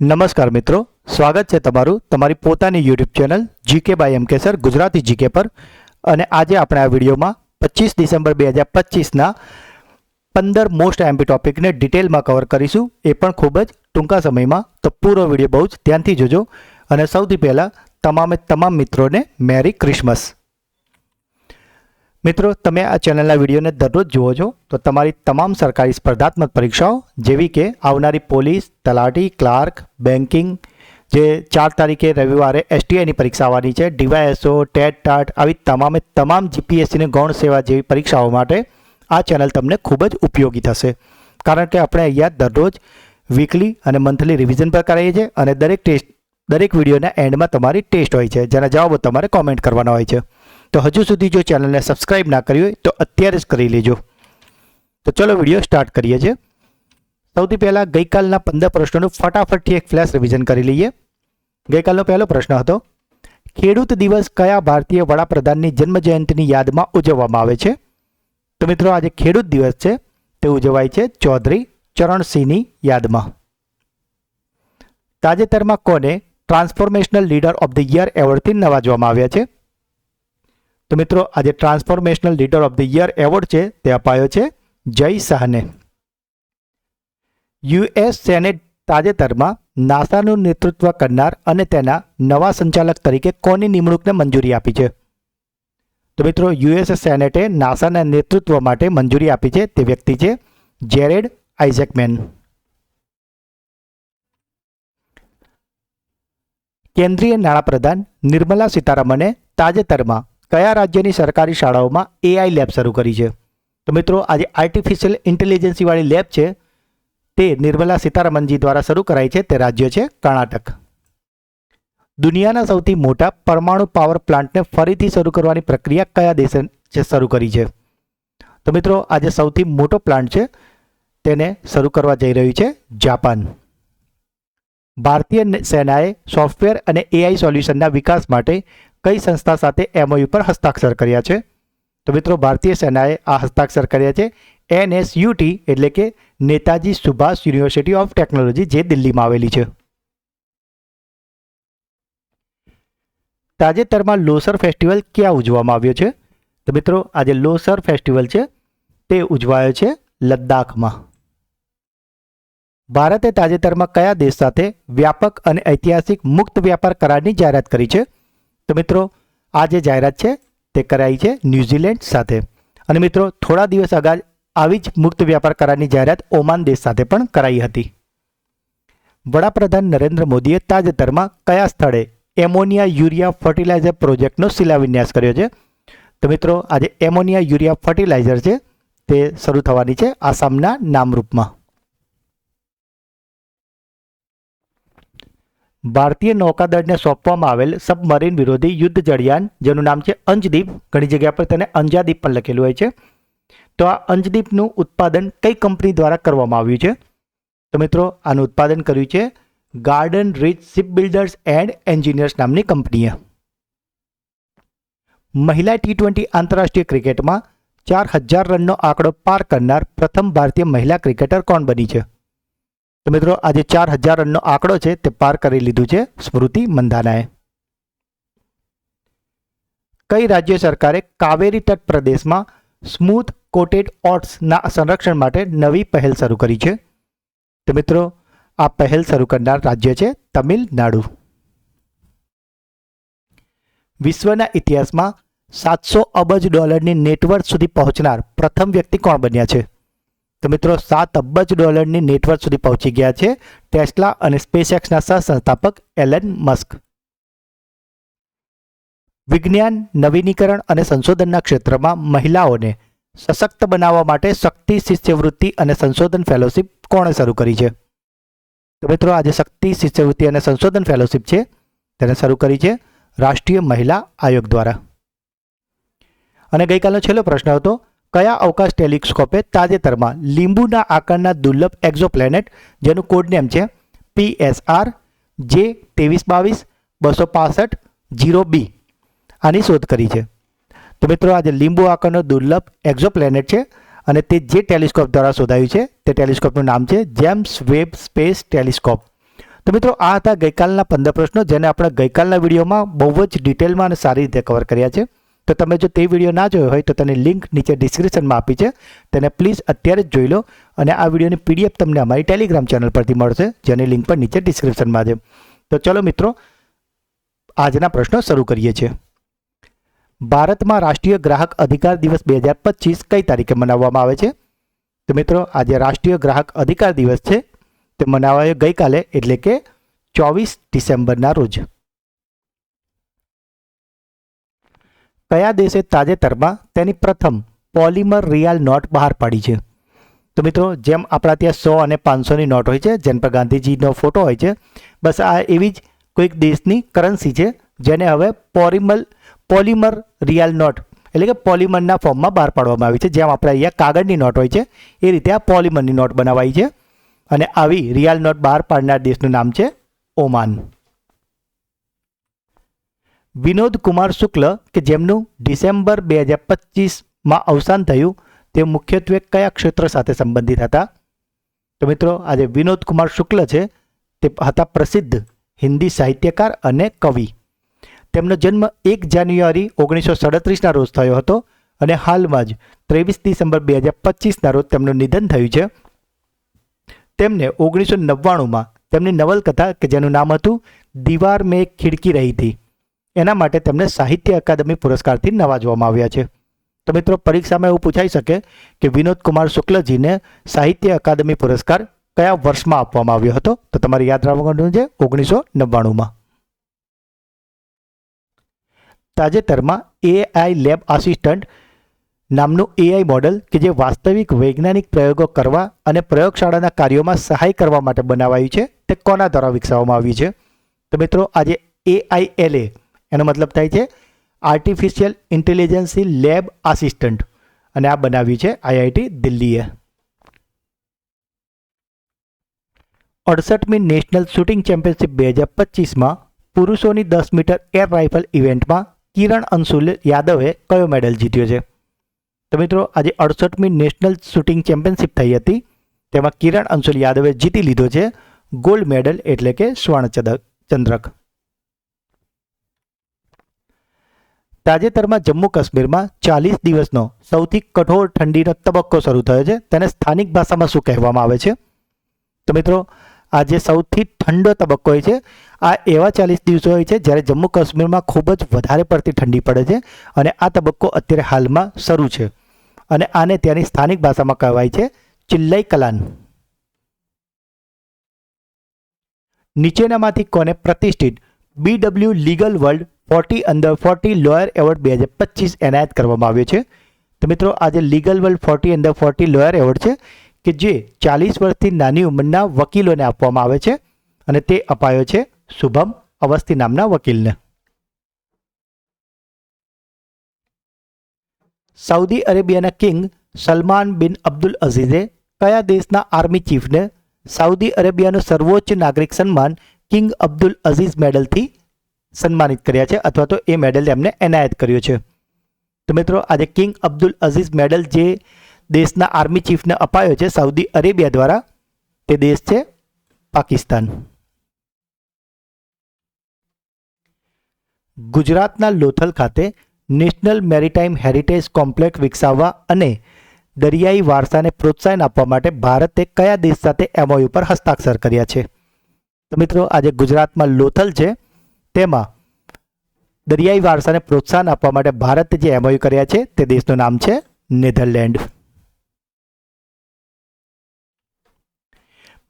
નમસ્કાર મિત્રો, સ્વાગત છે તમારું તમારી પોતાની YouTube channel GK by M sir Gujarati GK પર. અને આજે આપણે આ વિડીયોમાં પચીસ ડિસેમ્બર બે હજાર પચીસના પંદર મોસ્ટ એમપી ટોપિકને ડિટેલમાં કવર કરીશું. એ પણ ખૂબ જ ટૂંકા સમયમાં. તો પૂરો વીડિયો બહુ જ ધ્યાનથી જોજો. અને સૌથી પહેલાં તમામે તમામ મિત્રોને મેરી ક્રિસમસ મિત્રો, તમે આ ચેનલના વિડીયોને દરરોજ જુઓ છો, તો તમારી તમામ સરકારી સ્પર્ધાત્મક પરીક્ષાઓ, જેવી કે આવનારી પોલીસ, તલાટી, ક્લાર્ક, બેન્કિંગ, જે ચાર તારીખે રવિવારે એસટીઆઈની પરીક્ષા આવવાની છે, ડીવાયએસઓ, ટેટ, ટાટ, આવી તમામે તમામ જીપીએસસીની ગૌણ સેવા જેવી પરીક્ષાઓ માટે આ ચેનલ તમને ખૂબ જ ઉપયોગી થશે. કારણ કે આપણે અહીંયા દરરોજ વીકલી અને મંથલી રિવિઝન પર કરાવીએ છીએ અને દરેક ટેસ્ટ, દરેક વિડીયોના એન્ડમાં તમારી ટેસ્ટ હોય છે, જેના જવાબો તમારે કોમેન્ટ કરવાના હોય છે. તો હજુ સુધી જો ચેનલને સબસ્ક્રાઇબ ના કરી હોય તો અત્યારે જ કરી લેજો. તો ચલો વીડિયો સ્ટાર્ટ કરીએ છીએ. સૌથી પહેલાં ગઈકાલના પંદર પ્રશ્નોનું ફટાફટથી એક ફ્લેશ રિવિઝન કરી લઈએ. ગઈકાલનો પહેલો પ્રશ્ન હતો, ખેડૂત દિવસ કયા ભારતીય વડાપ્રધાનની જન્મજયંતિની યાદમાં ઉજવવામાં આવે છે? તો મિત્રો, આજે ખેડૂત દિવસ છે, તે ઉજવાય છે ચૌધરી ચરણસિંહની યાદમાં. તાજેતરમાં કોને transformational leader of the year એવોર્ડથી નવાજવામાં આવ્યા છે? તો મિત્રો, આજે transformational leader of the year award છે, તે અપાયો છે જય શાહને. યુએસ સેનેટ તાજેતરમાં નાસાનું નેતૃત્વ કરનાર અને તેના નવા સંચાલક તરીકે કોની નિમણૂકને મંજૂરી આપી છે? તો મિત્રો યુએસ સેનેટે નાસાના નેતૃત્વ માટે મંજૂરી આપી છે, તે વ્યક્તિ છે જેરેડ આઇઝેકમેન. કેન્દ્રીય નાણાપ્રધાન નિર્મલા સીતારમણે તાજેતરમાં કયા રાજ્યની સરકારી શાળાઓમાં એઆઈ લેબ શરૂ કરી છે? તો મિત્રો, આજે આર્ટિફિશિયલ ઇન્ટેલિજન્સીવાળી લેબ છે. તે નિર્મલા સીતારામનજી દ્વારા શરૂ કરાઈ છે. તે રાજ્ય છે કર્ણાટક. દુનિયાના સૌથી મોટા પરમાણુ પાવર પ્લાન્ટને ફરીથી શરૂ કરવાની પ્રક્રિયા કયા દેશે છે શરૂ કરી છે? તો મિત્રો, આજે સૌથી મોટો પ્લાન્ટ છે. તેને શરૂ કરવા જઈ રહ્યું છે જાપાન. ભારતીય સેનાએ સોફ્ટવેર અને એઆઈ સોલ્યુશનના વિકાસ માટે કઈ સંસ્થા સાથે એમઓયુ પર હસ્તાક્ષર કર્યા છે? તો મિત્રો, ભારતીય સેનાએ આ હસ્તાક્ષર કર્યા છે એનએસયુટી એટલે કે Netaji Subhash university of technology, જે દિલ્હીમાં આવેલી છે. તાજેતરમાં લોસર ફેસ્ટિવલ ક્યાં ઉજવવામાં આવ્યો છે? તો મિત્રો આજે લોસર ફેસ્ટિવલ છે, તે ઉજવાયો છે લદ્દાખમાં. ભારતે તાજેતરમાં કયા દેશ સાથે વ્યાપક અને ઐતિહાસિક મુક્ત વ્યાપાર કરારની જાહેરાત કરી છે? તો મિત્રો, આ જે જાહેરાત છે તે કરાઈ છે ન્યૂઝીલેન્ડ સાથે. અને મિત્રો, થોડા દિવસ અગાઉ આવી જ મુક્ત વ્યાપાર કરારની જાહેરાત ઓમાન દેશ સાથે પણ કરાઈ હતી. વડાપ્રધાન નરેન્દ્ર મોદીએ તાજેતરમાં કયા સ્થળે એમોનિયા યુરિયા ફર્ટિલાઇઝર પ્રોજેક્ટનો શિલાન્યાસ કર્યો છે? તો મિત્રો, આજે એમોનિયા યુરિયા ફર્ટિલાઇઝર છે તે શરૂ થવાની છે આસામના નામરૂપમાં. ભારતીય નૌકાદળને સોંપવામાં આવેલ સબમરીન વિરોધી યુદ્ધ જળિયાન, જેનું નામ છે અંજદીપ, ઘણી જગ્યા પર તેને અંજાદીપ પણ લખેલું હોય છે. તો આ અંજદીપનું ઉત્પાદન કઈ કંપની દ્વારા કરવામાં આવ્યું છે? તો મિત્રો, આનું ઉત્પાદન કર્યું છે Garden Reach Ship Builders and Engineers નામની કંપનીએ. મહિલા ટી ટ્વેન્ટી આંતરરાષ્ટ્રીય ક્રિકેટમાં ચાર હજાર રનનો આંકડો પાર કરનાર પ્રથમ ભારતીય મહિલા ક્રિકેટર કોણ બની છે? તો મિત્રો, આજે ચાર હજાર રનનો આંકડો છે, તે પાર કરી લીધું છે સ્મૃતિ મંધાનાએ. કઈ રાજ્ય સરકારે કાવેરી તટ પ્રદેશમાં સ્મૂથ કોટેડ ઓટ્સના સંરક્ષણ માટે નવી પહેલ શરૂ કરી છે? તો મિત્રો, આ પહેલ શરૂ કરનાર રાજ્ય છે તમિલનાડુ. વિશ્વના ઇતિહાસમાં સાતસો અબજ ડોલરની નેટવર્થ સુધી પહોંચનાર પ્રથમ વ્યક્તિ કોણ બન્યા છે? તો મિત્રો, સાત અબજ ડોલરની નેટવર્ક સુધી પહોંચી ગયા છે ટેસ્લા અને સ્પેસએક્સના સહસંસ્થાપક એલન મસ્ક. વિજ્ઞાન, નવીનીકરણ અને સંશોધનના ક્ષેત્રમાં મહિલાઓને સશક્ત બનાવવા માટે શક્તિ શિષ્યવૃત્તિ અને સંશોધન ફેલોશિપ કોણે શરૂ કરી છે? તો મિત્રો, આજે શક્તિ શિષ્યવૃત્તિ અને સંશોધન ફેલોશિપ છે તેને શરૂ કરી છે રાષ્ટ્રીય મહિલા આયોગ દ્વારા. અને ગઈકાલનો છેલ્લો પ્રશ્ન હતો કયા અવકાશ ટેલિસ્કોપે તાજેતરમાં લીંબુના આકારના દુર્લભ એક્ઝોપ્લેનેટ, જેનું કોડનેમ છે પીએસઆર જે ત્રેવીસ બાવીસ, બસો પાસઠ જીરો બી. આની શોધ કરી છે. તો મિત્રો, આજે લીંબુ આકારનો દુર્લભ એક્ઝોપ્લેનેટ છે અને તે જે ટેલિસ્કોપ દ્વારા શોધાયું છે, તે ટેલિસ્કોપનું નામ છે જેમ્સ વેબ સ્પેસ ટેલિસ્કોપ. તો મિત્રો, આ હતા ગઈકાલના પંદર પ્રશ્નો, જેને આપણે ગઈકાલના વિડીયોમાં બહુ જ ડિટેલમાં અને સારી રીતે કવર કર્યા છે. તો તમે જો તે વીડિયો ના જોયો હોય તો તેની લિંક નીચે ડિસ્ક્રિપ્શનમાં આપી છે. તેને પ્લીઝ અત્યારે જ જોઈ લો અને આ વિડીયોની પીડીએફ તમને અમારી ટેલિગ્રામ ચેનલ પરથી મળશે, જેની લિંક પણ નીચે ડિસ્ક્રિપ્શનમાં છે. તો ચલો મિત્રો, આજના પ્રશ્નો શરૂ કરીએ છીએ. ભારતમાં રાષ્ટ્રીય ગ્રાહક અધિકાર દિવસ બે હજાર પચીસ કઈ તારીખે મનાવવામાં આવે છે? તો મિત્રો, આજે રાષ્ટ્રીય ગ્રાહક અધિકાર દિવસ છે. તે મનાવાયો ગઈકાલે એટલે કે ચોવીસ ડિસેમ્બરના રોજ. કયા દેશે તાજેતરમાં તેની પ્રથમ પોલિમર રિયાલ નોટ બહાર પાડી છે? તો મિત્રો, જેમ આપણા ત્યાં સો અને પાંચસોની નોટ હોય છે જેન પર ગાંધીજીનો ફોટો હોય છે, બસ આ એવી જ કોઈક દેશની કરન્સી છે, જેને હવે પોલિમર પોલિમર રિયાલ નોટ એટલે કે પોલિમરના ફોર્મમાં બહાર પાડવામાં આવી છે, જેમ આપણે અહીંયા કાગળની નોટ હોય છે, એ રીતે આ પોલિમરની નોટ બનાવાઈ છે. અને આવી રિયાલ નોટ બહાર પાડનાર દેશનું નામ છે ઓમાન. વિનોદ કુમાર શુક્લ, કે જેમનું ડિસેમ્બર બે હજાર પચીસમાં અવસાન થયું, તે મુખ્યત્વે કયા ક્ષેત્ર સાથે સંબંધિત હતા? તો મિત્રો, આજે વિનોદ કુમાર શુક્લ છે, તે હતા પ્રસિદ્ધ હિન્દી સાહિત્યકાર અને કવિ. તેમનો જન્મ એક જાન્યુઆરી ઓગણીસો સડત્રીસના રોજ થયો હતો અને હાલમાં જ ત્રેવીસ ડિસેમ્બર બે હજાર પચીસના રોજ તેમનું નિધન થયું છે. તેમને ઓગણીસો નવ્વાણુંમાં તેમની નવલકથા, કે જેનું નામ હતું, દીવાર મેં ખિડકી રહી હતી. એના માટે તેમને સાહિત્ય અકાદમી પુરસ્કારથી નવાજવામાં આવ્યા છે. તો મિત્રો, પરીક્ષામાં એવું પૂછાઈ શકે કે વિનોદ કુમાર શુક્લજીને સાહિત્ય અકાદમી પુરસ્કાર કયા વર્ષમાં આપવામાં આવ્યો હતો? તો તમારે યાદ રાખવાનું છે ઓગણીસો નવ્વાણુંમાં. તાજેતરમાં એઆઈ લેબ આસિસ્ટન્ટ નામનું એઆઈ મોડલ કે જે વાસ્તવિક વૈજ્ઞાનિક પ્રયોગો કરવા અને પ્રયોગશાળાના કાર્યોમાં સહાય કરવા માટે બનાવાયું છે, તે કોના દ્વારા વિકસાવવામાં આવ્યું છે? તો મિત્રો, આજે એઆઈએલએ એનો મતલબ થાય છે આર્ટિફિશિયલ ઇન્ટેલિજન્સી લેબ આસિસ્ટન્ટ અને આ બનાવ્યું છે આઈઆઈટી દિલ્હીએ. અડસઠમી નેશનલ શૂટિંગ ચેમ્પિયનશિપ બે હજાર પચીસમાં પુરુષોની દસ મીટર એર રાઇફલ ઇવેન્ટમાં કિરણ અંશુલ યાદવે કયો મેડલ જીત્યો છે? તો મિત્રો, આજે અડસઠમી નેશનલ શૂટિંગ ચેમ્પિયનશિપ થઈ હતી. તેમાં કિરણ અંશુલ યાદવે જીતી લીધો છે ગોલ્ડ મેડલ એટલે કે સ્વર્ણ ચંદ્રક. તાજેતરમાં જમ્મુ કાશ્મીરમાં ચાલીસ દિવસનો સૌથી કઠોર ઠંડીનો તબક્કો શરૂ થયો છે. તેને સ્થાનિક ભાષામાં શું કહેવામાં આવે છે? તો મિત્રો, આ જે સૌથી ઠંડો તબક્કો હોય છે, આ એવા ચાલીસ દિવસો હોય છે જ્યારે જમ્મુ કાશ્મીરમાં ખૂબ જ વધારે પડતી ઠંડી પડે છે અને આ તબક્કો અત્યારે હાલમાં શરૂ છે. અને આને ત્યાંની સ્થાનિક ભાષામાં કહેવાય છે ચિલ્લઈ કલાન નીચેનામાંથી કોને પ્રતિષ્ઠિત BW legal world forty under forty lawyer award બે હજાર પચીસ એનાયત કરવામાં આવ્યો છે. તો મિત્રો આજે legal world forty under forty lawyer award છે કે જે ચાલીસ વર્ષથી નાની ઉંમરના વકીલોને આપવામાં આવે છે અને તે અપાયો છે શુભમ અવસ્થી નામના વકીલને. સાઉદી અરેબિયાના કિંગ સલમાન બિન અબ્દુલ અઝીઝે કયા દેશના આર્મી ચીફને સાઉદી અરેબિયાનું સર્વોચ્ચ નાગરિક સન્માન કિંગ અબ્દુલ અઝીઝ મેડલથી સન્માનિત કર્યા છે અથવા તો એ મેડલ એમને એનાયત કર્યો છે. તો મિત્રો, આજે કિંગ અબ્દુલ અઝીઝ મેડલ જે દેશના આર્મી ચીફને અપાયો છે સાઉદી અરેબિયા દ્વારા, તે દેશ છે પાકિસ્તાન. ગુજરાતના લોથલ ખાતે નેશનલ મેરીટાઈમ હેરિટેજ કોમ્પ્લેક્સ વિકસાવવા અને દરિયાઈ વારસાને પ્રોત્સાહન આપવા માટે ભારતે કયા દેશ સાથે એમઓયુ પર હસ્તાક્ષર કર્યા છે? તો મિત્રો, આજે ગુજરાતમાં લોથલ છે તેમાં દરિયાઈ વારસાને પ્રોત્સાહન આપવા માટે ભારતે જે એમઓયુ કર્યા છે, તે દેશનું નામ છે નેધરલેન્ડ.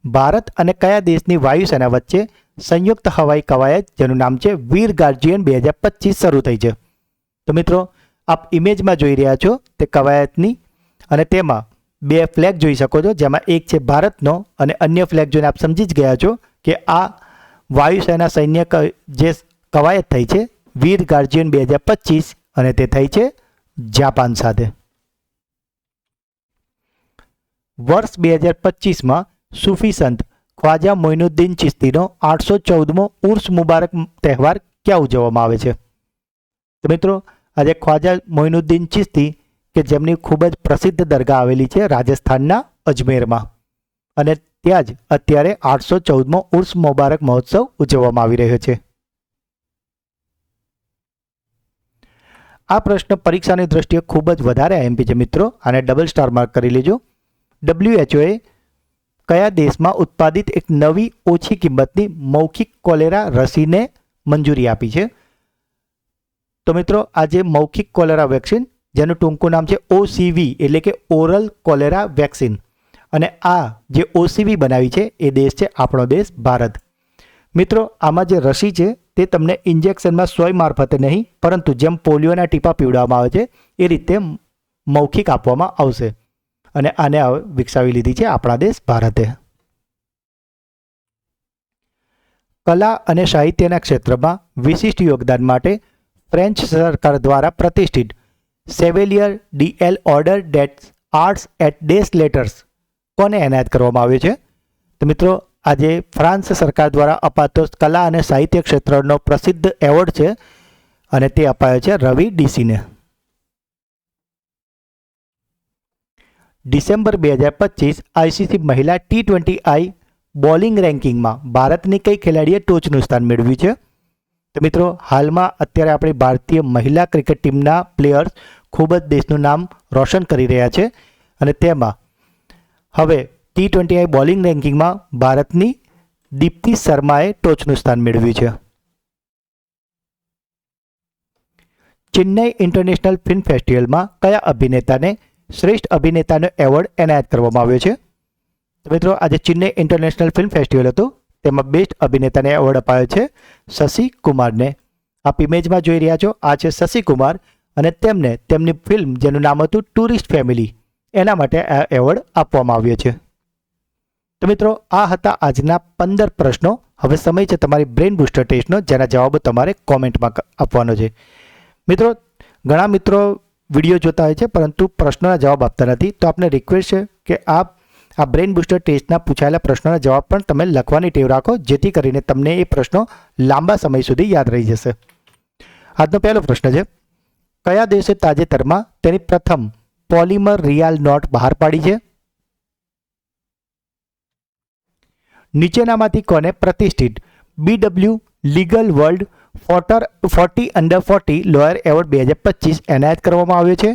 ભારત અને કયા દેશની વાયુસેના વચ્ચે સંયુક્ત હવાઈ કવાયત, જેનું નામ છે વીર ગાર્જિયન બે હજાર પચીસ શરૂ થઈ છે. તો મિત્રો, આપ ઇમેજમાં જોઈ રહ્યા છો તે કવાયતની અને તેમાં બે ફ્લેગ જોઈ શકો છો, જેમાં એક છે ભારતનો અને અન્ય ફ્લેગ જોઈને આપ સમજી જ ગયા છો કે આ વાયુસેના સૈન્ય જે કવાયત થઈ છે, વીર ગાર્જિયન બે હજાર પચીસ અને તે થઈ છે જાપાન સાથે. વર્ષ બે હજાર પચીસમાં સૂફી સંત ખ્વાજા મોઇનુદ્દીન ચિસ્તીનો આઠસો ચૌદમો ઉર્સ મુબારક તહેવાર ક્યાં ઉજવવામાં આવે છે? તો મિત્રો, આજે ખ્વાજા મોઇનુદ્દીન ચિસ્તી કે જેમની ખૂબ જ પ્રસિદ્ધ દરગાહ આવેલી છે રાજસ્થાનના અજમેરમાં. અને ત્યાં જ અત્યારે આઠસો ચૌદમો ઉર્સ મુબારક મહોત્સવ ઉજવવામાં આવી રહ્યો છે. આ પ્રશ્ન પરીક્ષાની દ્રષ્ટિએ ખૂબ જ વધારે આઈએમપી છે મિત્રો, આને ડબલ સ્ટાર માર્ક કરી લેજો. ડબ્લ્યુએચઓએ કયા દેશમાં ઉત્પાદિત એક નવી ઓછી કિંમતની મૌખિક કોલેરા રસીને મંજૂરી આપી છે? તો મિત્રો, આ જે મૌખિક કોલેરા વેક્સિન, જેનું ટૂંકું નામ છે ઓસીવી એટલે કે ઓરલ કોલેરા વેક્સિન અને આ જે ઓસીબી બનાવી છે, એ દેશ છે આપણો દેશ ભારત. મિત્રો, આમાં જે રસી છે, તે તમને ઇન્જેક્શનમાં સોય મારફતે નહીં, પરંતુ જેમ પોલિયોના ટીપા પીવડાવવામાં આવે છે, એ રીતે મૌખિક આપવામાં આવશે. અને આને હવે વિકસાવી લીધી છે આપણા દેશ ભારતે. કલા અને સાહિત્યના ક્ષેત્રમાં વિશિષ્ટ યોગદાન માટે ફ્રેન્ચ સરકાર દ્વારા પ્રતિષ્ઠિત Chevalier DL Ordre des Arts et des Lettres કોને એનાયત કરવામાં આવ્યો છે. તો મિત્રો, આજે ફ્રાન્સ સરકાર દ્વારા અપાતો કલા અને સાહિત્ય ક્ષેત્રનો પ્રસિદ્ધ એવોર્ડ છે અને તે અપાયો છે રવિ ડીસીને. ડિસેમ્બર બે હજાર પચીસ આઈસીસી મહિલા ટી ટ્વેન્ટી આઈ બોલિંગ રેન્કિંગમાં ભારતની કઈ ખેલાડીએ ટોચનું સ્થાન મેળવ્યું છે? તો મિત્રો, હાલમાં અત્યારે આપણી ભારતીય મહિલા ક્રિકેટ ટીમના પ્લેયર્સ ખૂબ જ દેશનું નામ રોશન કરી રહ્યા છે અને તેમાં હવે ટી ટ્વેન્ટી આઈ બોલિંગ રેન્કિંગમાં ભારતની દીપ્તિ શર્માએ ટોચનું સ્થાન મેળવ્યું છે. ચેન્નઈ ઇન્ટરનેશનલ ફિલ્મ ફેસ્ટિવલમાં કયા અભિનેતાને શ્રેષ્ઠ અભિનેતાનો એવોર્ડ એનાયત કરવામાં આવ્યો છે? તો મિત્રો, આજે ચેન્નઈ ઇન્ટરનેશનલ ફિલ્મ ફેસ્ટિવલ હતું. તેમાં બેસ્ટ અભિનેતાને એવોર્ડ અપાયો છે શશી કુમારને. આપ ઇમેજમાં જોઈ રહ્યા છો, આ છે શશી કુમાર અને તેમને તેમની ફિલ્મ જેનું નામ હતું ટુરિસ્ટ ફેમિલી. એના માટે આ એવોર્ડ આપવામાં આવ્યો છે. તો મિત્રો, આ હતા આજના પંદર પ્રશ્નો. હવે સમય છે તમારી બ્રેઇન બુસ્ટર ટેસ્ટનો, જેના જવાબો તમારે કોમેન્ટમાં આપવાનો છે. મિત્રો, ઘણા મિત્રો વીડિયો જોતા હોય છે, પરંતુ પ્રશ્નોના જવાબ આપતા નથી. તો આપને રિક્વેસ્ટ છે કે આપ આ બ્રેઇન બુસ્ટર ટેસ્ટના પૂછાયેલા પ્રશ્નોના જવાબ પણ તમે લખવાની ટેવ રાખો, જેથી કરીને તમને એ પ્રશ્નો લાંબા સમય સુધી યાદ રહી જશે. આજનો પહેલો પ્રશ્ન છે, કયા દેશે તાજેતરમાં તેની પ્રથમ પોલિમર રિયાલ નોટ બહાર પાડી છે. નીચેનામાંથી કોને પ્રતિષ્ઠિત? BW legal world ફોટર forty under forty lawyer award બે હજાર પચીસ એનાયત કરવામાં આવ્યો છે.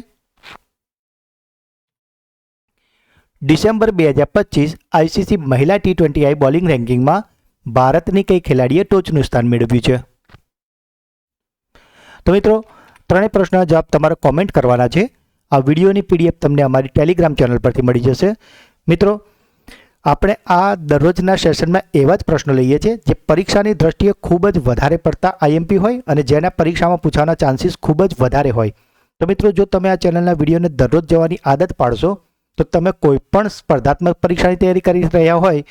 ડિસેમ્બર બે હજાર પચીસ આઈસીસી મહિલા ટી ટ્વેન્ટી આઈ બોલિંગ રેન્કિંગમાં ભારતની કઈ ખેલાડીએ ટોચનું સ્થાન મેળવ્યું છે? તો મિત્રો, ત્રણેય પ્રશ્નના જવાબ તમારે કોમેન્ટ કરવાના છે. આ વિડીયોની પીડીએફ તમને અમારી ટેલિગ્રામ ચેનલ પરથી મળી જશે. મિત્રો, આપણે આ દરરોજના સેશનમાં એવા જ પ્રશ્નો લઈએ છીએ જે પરીક્ષાની દ્રષ્ટિએ ખૂબ જ વધારે પડતા આઈએમપી હોય અને જેના પરીક્ષામાં પૂછવાના ચાન્સીસ ખૂબ જ વધારે હોય. તો મિત્રો, જો તમે આ ચેનલના વિડીયોને દરરોજ જવાની આદત પાડશો, તો તમે કોઈ પણ સ્પર્ધાત્મક પરીક્ષાની તૈયારી કરી રહ્યા હોય,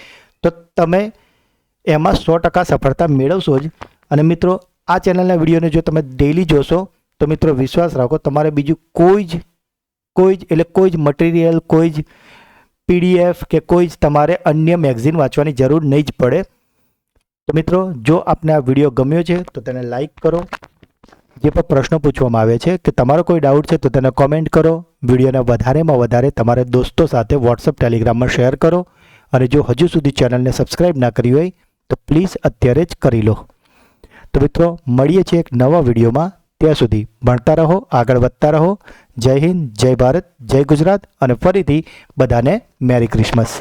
તો તમે એમાં સો ટકા સફળતા મેળવશો જ. અને મિત્રો, આ ચેનલના વિડીયોને જો તમે ડેઈલી જોશો, તો મિત્રો, વિશ્વાસ રાખો, તમારે બીજું કોઈ જ કોઈ જ, એટલે કોઈ જ મટીરિયલ કોઈ જ પીડીએફ કે કોઈ જ તમારે અન્ય મેગઝીન વાંચવાની જરૂર નહીં જ પડે. તો મિત્રો, જો આપને આ વીડિયો ગમ્યો છે, તો તેને લાઈક કરો. જે પણ પ્રશ્નો પૂછવામાં આવે છે, કે તમારો કોઈ ડાઉટ છે, તો તેને કોમેન્ટ કરો. વિડીયોને વધારેમાં વધારે તમારા દોસ્તો સાથે વોટ્સઅપ ટેલિગ્રામમાં શેર કરો. અને જો હજુ સુધી ચેનલને સબસ્ક્રાઈબ ના કરી હોય, તો પ્લીઝ અત્યારે જ કરી લો. તો મિત્રો, મળીએ છીએ એક નવા વિડીયોમાં. ત્યાં સુધી ભણતા રહો, આગળ વધતા રહો. જય હિન્દ, જય ભારત, જય ગુજરાત અને ફરીથી બધાને મેરી ક્રિસમસ.